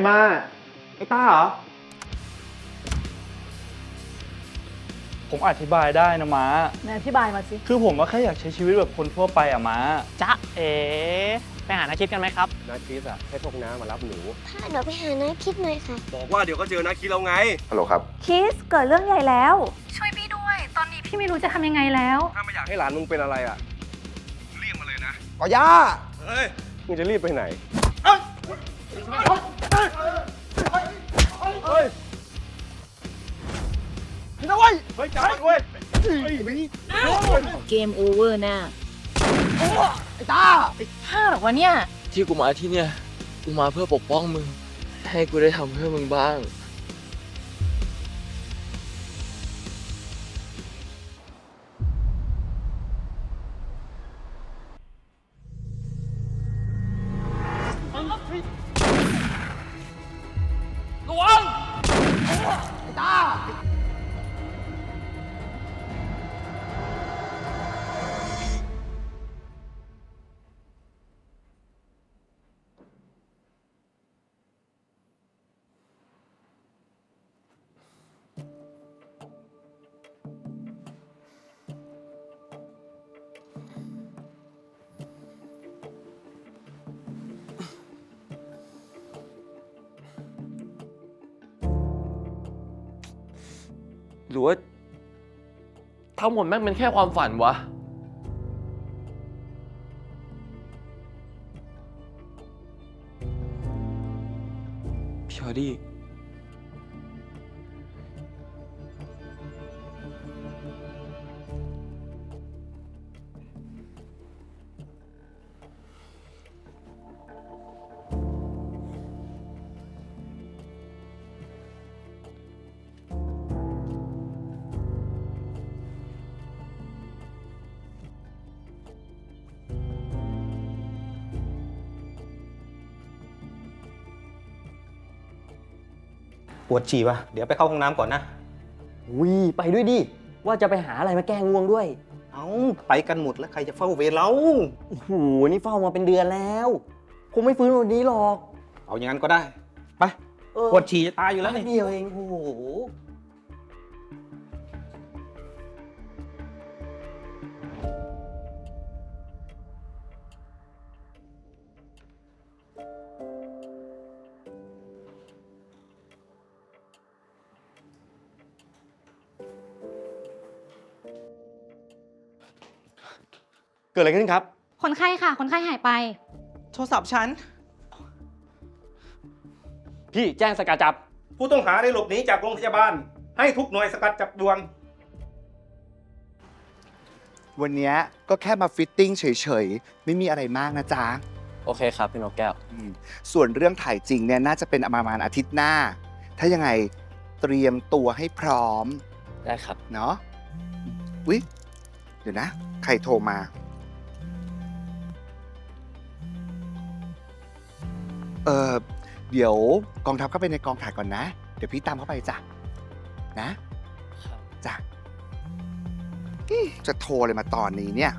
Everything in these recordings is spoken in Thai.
ใครมา ไอ้ต้าเหรอ ผมอธิบายได้นะม้า ไหนอธิบายมาสิ คือผมว่าแค่อยากใช้ชีวิตแบบคนทั่วไปอะม้า จ๊ะเอ๋ไปหานาคิดกันไหมครับนาคิสอะให้พวกน้ามารับหนูพ่อเดี๋ยวไปหาน้าคิดหน่อยค่ะ บอกว่าเดี๋ยวก็เจอนาคิดแล้วไง ฮัลโหลครับ คิสเกิดเรื่องใหญ่แล้ว ช่วยพี่ด้วย ตอนนี้พี่ไม่รู้จะทำยังไงแล้ว ถ้าไม่อยากให้หลานมึงเป็นอะไรอะเรียกมาเลยนะก่อย่า เฮ้ย มึงจะรีบไปไหน เกมโอเวอร์แน่ห้าหรอวะเนี่ย ที่กูมาที่เนี่ย กูมาเพื่อปกป้องมึง ให้กูได้ทำเพื่อมึงบ้าง หรือว่าทั้งหมดแม่งเป็นแค่ความฝันวะ พี่ฮอดี้ ปวดฉี่ปะเดี๋ยวไปเข้าห้องน้ำก่อนนะวิไปด้วยดิ ว่าจะไปหาอะไรมาแก้ง่วงด้วยเอาไปกันหมดแล้วใครจะเฝ้าเวรเรา โอ้โหนี่เฝ้ามาเป็นเดือนแล้ว คงไม่ฟื้นวันนี้หรอกเอาอย่างนั้นก็ได้ ไป เออปวดฉี่จะตายอยู่แล้วนี่เดียวเองโอ้โห เกิดอะไรขึ้นครับ คนไข้ค่ะ คนไข้หายไป โทรศัพท์ฉัน พี่แจ้งสกัดจับ ผู้ต้องหาได้หลบหนีจากโรงพยาบาล ให้ทุกหน่วยสกัดจับด่วน วันเนี้ยก็แค่มาฟิตติ้งเฉยๆ ไม่มีอะไรมากนะจ๊ะโอเคครับพี่นกแก้ว อืมส่วนเรื่องถ่ายจริงเนี่ยน่าจะเป็นประมาณอาทิตย์หน้า ถ้ายังไงเตรียมตัวให้พร้อม ได้ครับ เนาะอุ๊ย เดี๋ยวนะ ใครโทรมา เออเดี๋ยวกองทัพเข้าไปในกองถ่ายก่อนนะ เดี๋ยวพี่ตามเข้าไปจ้ะนะจ้ะอืมจะโทรเลยมาตอนนี้เนี่ย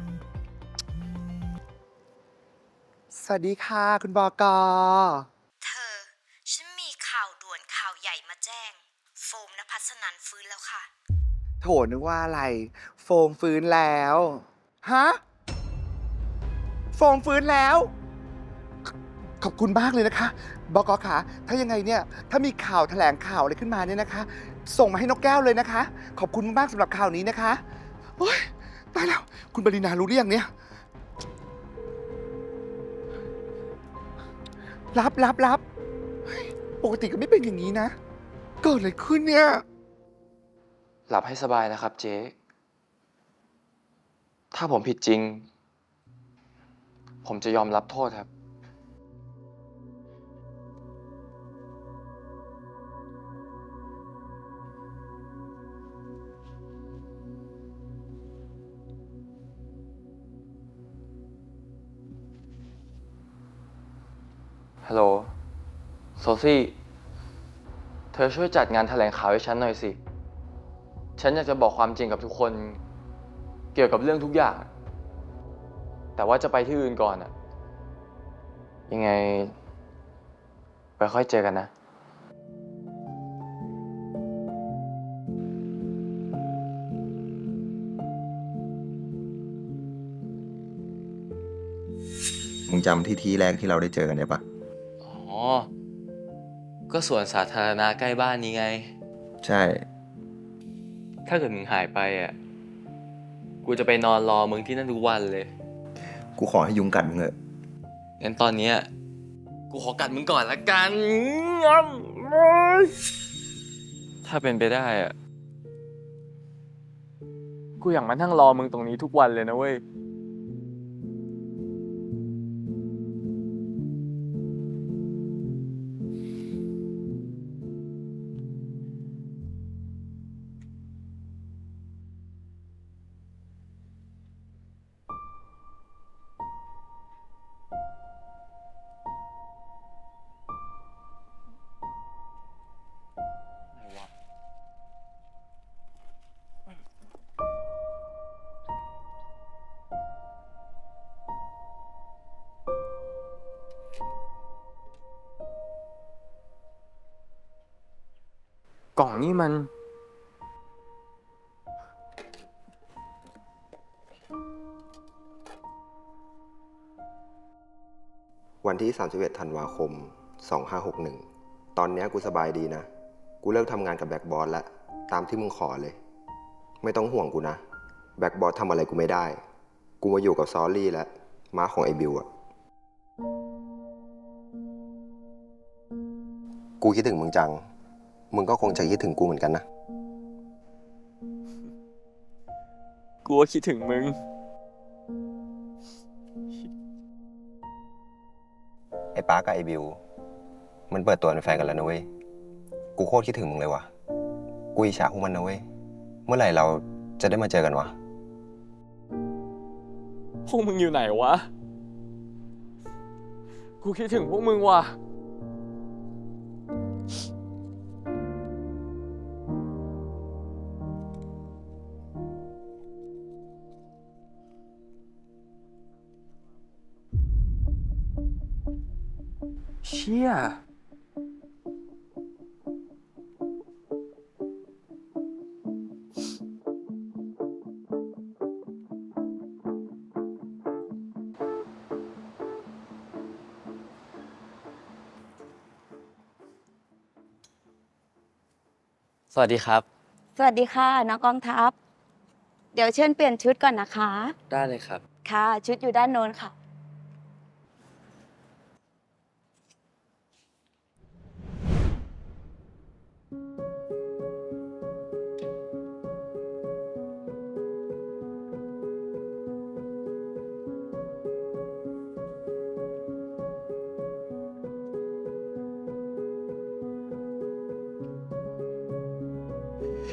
สวัสดีค่ะ คุณบอกอเธอ ฉันมีข่าวด่วนข่าวใหญ่มาแจ้ง โฟมนภัสนันฟื้นแล้วค่ะ โถนึกว่าอะไร โฟมฟื้นแล้ว ฮะ โฟมฟื้นแล้วข ขอบคุณมากเลยนะคะบอกอค่ะถ้ายังไงเนี่ย ถ้ามีข่าวแถลงข่าวอะไรขึ้นมาเนี่ยนะคะ ส่งมาให้นกแก้วเลยนะคะ ขอบคุณมากสำหรับข่าวนี้นะคะโอ๊ยตายแล้ว คุณบรินารู้หรือยังเนี่ย รับรับรับเฮ้ยปกติก็ไม่เป็นอย่างนี้นะ เกิดอะไรขึ้นเนี่ย หลับให้สบายนะครับเจ๊ ถ้าผมผิดจริง ผมจะยอมรับโทษครับ ฮัลโหลโซซี่ เธอช่วยจัดงานแถลงข่าวให้ฉันหน่อยสิ ฉันอยากจะบอกความจริงกับทุกคน เกี่ยวกับเรื่องทุกอย่าง แต่ว่าจะไปที่อื่นก่อนอะยังไง ไปค่อยเจอกันนะ มึงจำที่ที่แรกที่เราได้เจอกันได้ปะ ก็สวนสาธารณะใกล้บ้านนี้ไง ใช่ ถ้าเกิดมึงหายไปอะ กูจะไปนอนรอมึงที่นั่นทุกวันเลย กูขอให้ยุงกัดมึงเถอะงั้นตอนเนี้ยกูขอกัดมึงก่อนละกัน ถ้าเป็นไปได้อะ กูอยากมานั่งรอมึงตรงนี้ทุกวันเลยนะเว้ย กล่องนี่มัน วันที่ 31 ธันวาคม 2561 ตอนเนี้ยกูสบายดีนะ กูเลิกทำงานกับแบ็กบอสแล้ว ตามที่มึงขอเลย ไม่ต้องห่วงกูนะ แบ็กบอสทำอะไรกูไม่ได้ กูมาอยู่กับซอรี่แล้ว ม้าของไอบิวอะกูคิดถึงมึงจัง มึงก็คงจะคิดถึงกูเหมือนกันนะ กูก็คิดถึงมึง ไอ้ป้ากับไอ้บิว มันเปิดตัวเป็นแฟนกันแล้วนะเว้ย กูโคตรคิดถึงมึงเลยว่ะ กูอิจฉาพวกมันนะเว้ย เมื่อไหร่เราจะได้มาเจอกันวะ พวกมึงอยู่ไหนวะ กูคิดถึงพวกมึงว่ะ เชี่ย สวัสดีครับ สวัสดีค่ะน้องกองทัพ เดี๋ยวเชิญเปลี่ยนชุดก่อนนะคะ ได้เลยครับ ค่ะ ชุดอยู่ด้านโน้นค่ะ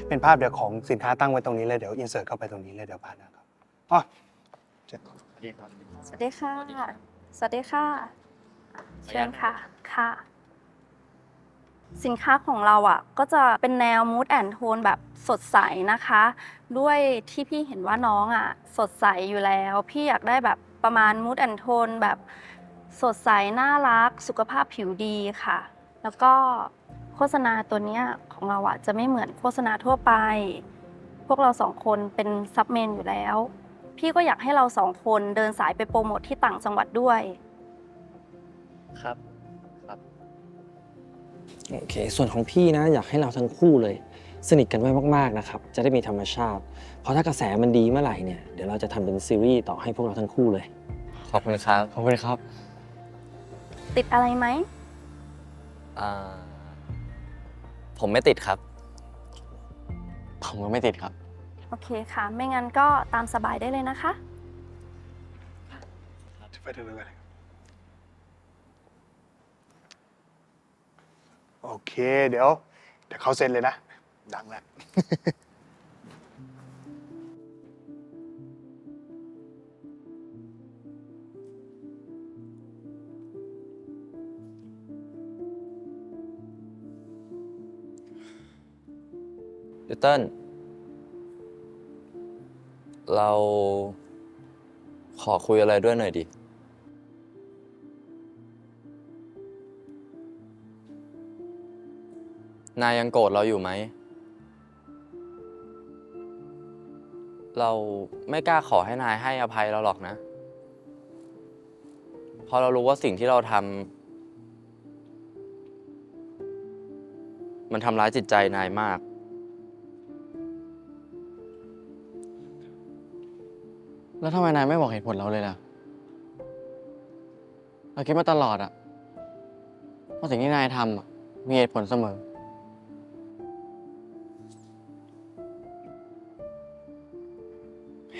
เป็นภาพเดี๋ยวของสินค้าตั้งไว้ตรงนี้เลยเดี๋ยวอินเสิร์ตเข้าไปตรงนี้เลยเดี๋ยวผ่านนะครับอ๋อเจ็ดสวัสดีค่ะ สวัสดีค่ะ เชิญค่ะ ค่ะ สินค้าของเราอะ ก็จะเป็นแนว mood and tone แบบสดใสนะคะ ด้วยที่พี่เห็นว่าน้องอะ สดใสอยู่แล้ว พี่อยากได้แบบประมาณ mood and tone แบบสดใส น่ารัก สุขภาพผิวดีค่ะ แล้วก็ โฆษณาตัวเนี้ยของเราอะจะไม่เหมือนโฆษณาทั่วไป พวกเราสองคนเป็นซับเมนอยู่แล้ว พี่ก็อยากให้เราสองคนเดินสายไปโปรโมทที่ต่างจังหวัดด้วย ครับ ครับโอเค ส่วนของพี่นะอยากให้เราทั้งคู่เลย สนิทกันไว้มากๆนะครับ จะได้มีธรรมชาติ เพราะถ้ากระแสมันดีเมื่อไหร่เนี่ยเดี๋ยวเราจะทำเป็นซีรีส์ต่อให้พวกเราทั้งคู่เลย ขอบคุณครับขอบคุณครับ ติดอะไรไหมอ่า ผมไม่ติดครับ ผมก็ไม่ติดครับ โอเคค่ะ ไม่งั้นก็ตามสบายได้เลยนะคะ ไปเถอะไปเลยโอเค เดี๋ยว เดี๋ยวเขาเซ็นเลยนะ ดังแล้ว ยวเติ้ลเราขอคุยอะไรด้วยหน่อยดิ นายยังโกรธเราอยู่ไหม เราไม่กล้าขอให้นายให้อภัยเราหรอกนะ เพราะเรารู้ว่าสิ่งที่เราทำมันทำร้ายจิตใจนายมาก แล้วทำไมนายไม่บอกเหตุผลเราเลยล่ะ เราคิดมาตลอดอะว่าสิ่งที่นายทำอะมีเหตุผลเสมอ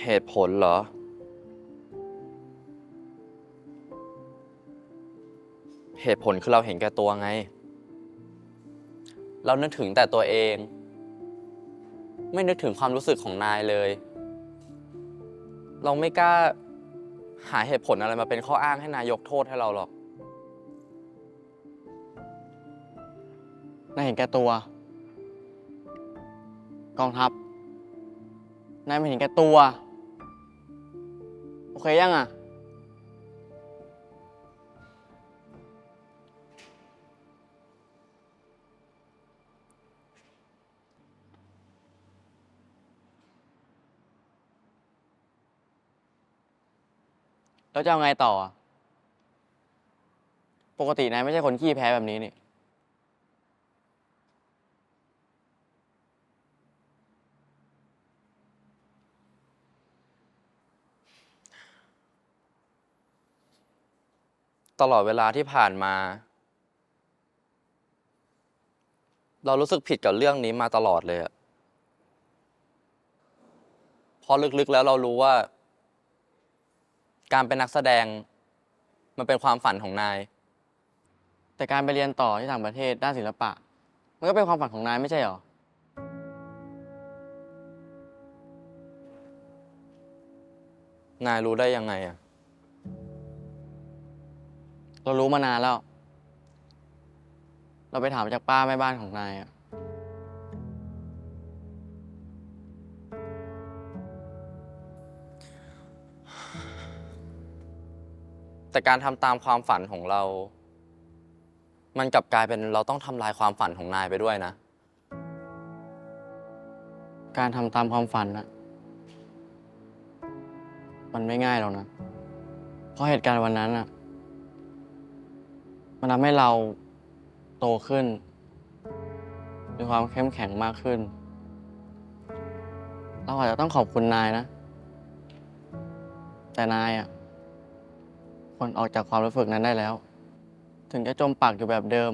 เหตุผลเหรอ เหตุผลคือเราเห็นแก่ตัวไง เรานึกถึงแต่ตัวเอง ไม่นึกถึงความรู้สึกของนายเลย เราไม่กล้าหาเหตุผลอะไรมาเป็นข้ออ้างให้นายยกโทษให้เราหรอก นายเห็นแก่ตัว กองทัพ นายไม่เห็นแก่ตัว โอเคยังอะ แล้วจะเอาไงต่อ ปกตินายไม่ใช่คนขี้แพ้แบบนี้นี่ ตลอดเวลาที่ผ่านมา เรารู้สึกผิดกับเรื่องนี้มาตลอดเลยอะเพราะลึกๆแล้วเรารู้ว่า การเป็นนักแสดง มันเป็นความฝันของนาย แต่การไปเรียนต่อที่ต่างประเทศด้านศิลปะ มันก็เป็นความฝันของนายไม่ใช่เหรอ นายรู้ได้ยังไงอะเรารู้มานานแล้ว เราไปถามจากป้าแม่บ้านของนายอะ แต่การทำตามความฝันของเรา มันกลับกลายเป็นเราต้องทำลายความฝันของนายไปด้วยนะ การทำตามความฝันนะมันไม่ง่ายหรอกนะ เพราะเหตุการณ์วันนั้นอะมันทำให้เราโตขึ้น มีความเข้มแข็งมากขึ้น เราอาจจะต้องขอบคุณนายนะ แต่นายอะ ควรออกจากความรู้สึกนั้นได้แล้ว ถึงจะจมปักอยู่แบบเดิม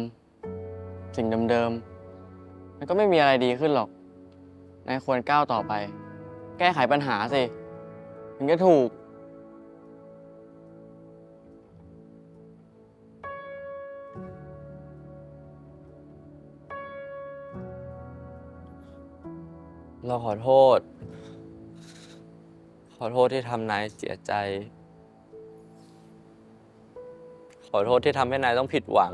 สิ่งเดิมๆมันก็ไม่มีอะไรดีขึ้นหรอกนายควรก้าวต่อไป แก้ไขปัญหาสิ ถึงจะถูก เราขอโทษ ขอโทษที่ทำนายเสียใจ อโทษที่ทำให้นายต้องผิดหวัง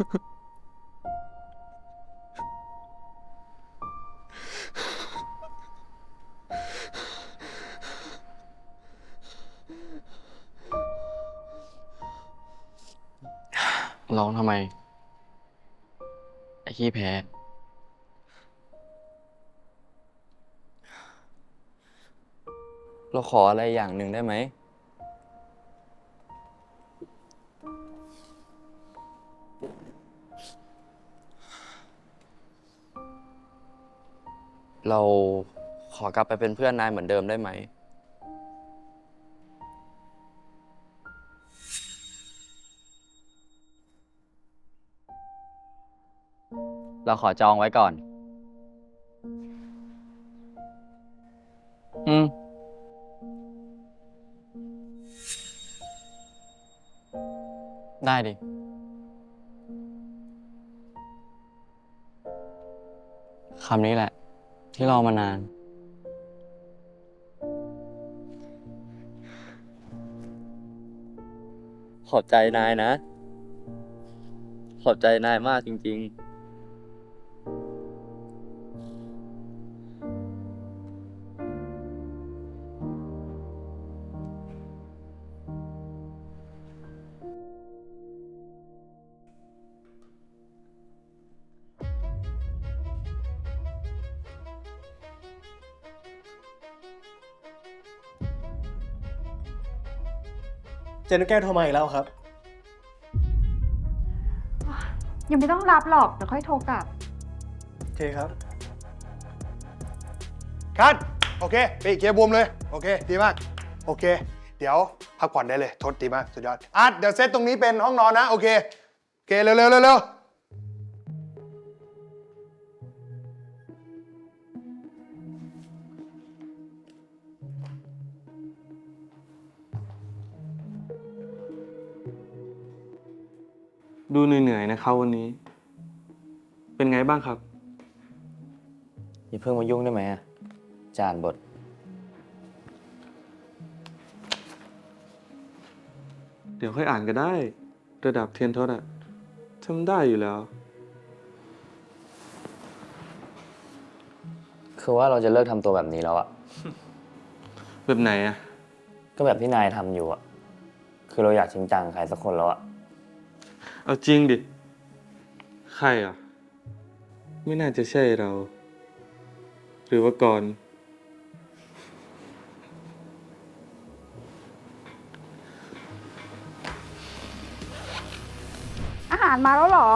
ร้อ ทำไม ไอ้ขี้แพ้ เราขออะไรอย่างหนึ่งได้ไหม เราขอกลับไปเป็นเพื่อนนายเหมือนเดิมได้ไหม เราขอจองไว้ก่อน อืม ได้ดิ คำนี้แหละ ที่รอมานานนขอบใจนายนะ ขอบใจนายมากจริง ๆ เจนแก้วโทรมาอีกแล้วครับ ยังไม่ต้องรับหรอกเดี๋ยวค่อยโทรกลับ โอเคครับ คัดโอเคไปเคลียร์บวมเลย โอเค ดีมาก โอเค เดี๋ยวพักผ่อนได้เลย ทดดีมาก สุดยอด อาร์ตเดี๋ยวเซตตรงนี้เป็นห้องนอนนะ โอเค โอเค เร็วเร็วเร็วเดูเหนื่อยๆนะครับวันนี้ เป็นไงบ้างครับ อย่าเพิ่งมายุ่งได้ไหมอะจานบท เดี๋ยวค่อยอ่านก็ได้ ระดับเทียนทศอะทำได้อยู่แล้ว คือว่าเราจะเลิกทำตัวแบบนี้แล้วอะแบบไหนอะก็แบบที่นายทำอยู่อะคือเราอยากจริงจังกับใครสักคนแล้วอะ เอาจริงดิ ใครอะ ไม่น่าจะใช่เรา หรือว่าก่อน อาหารมาแล้วเหรอ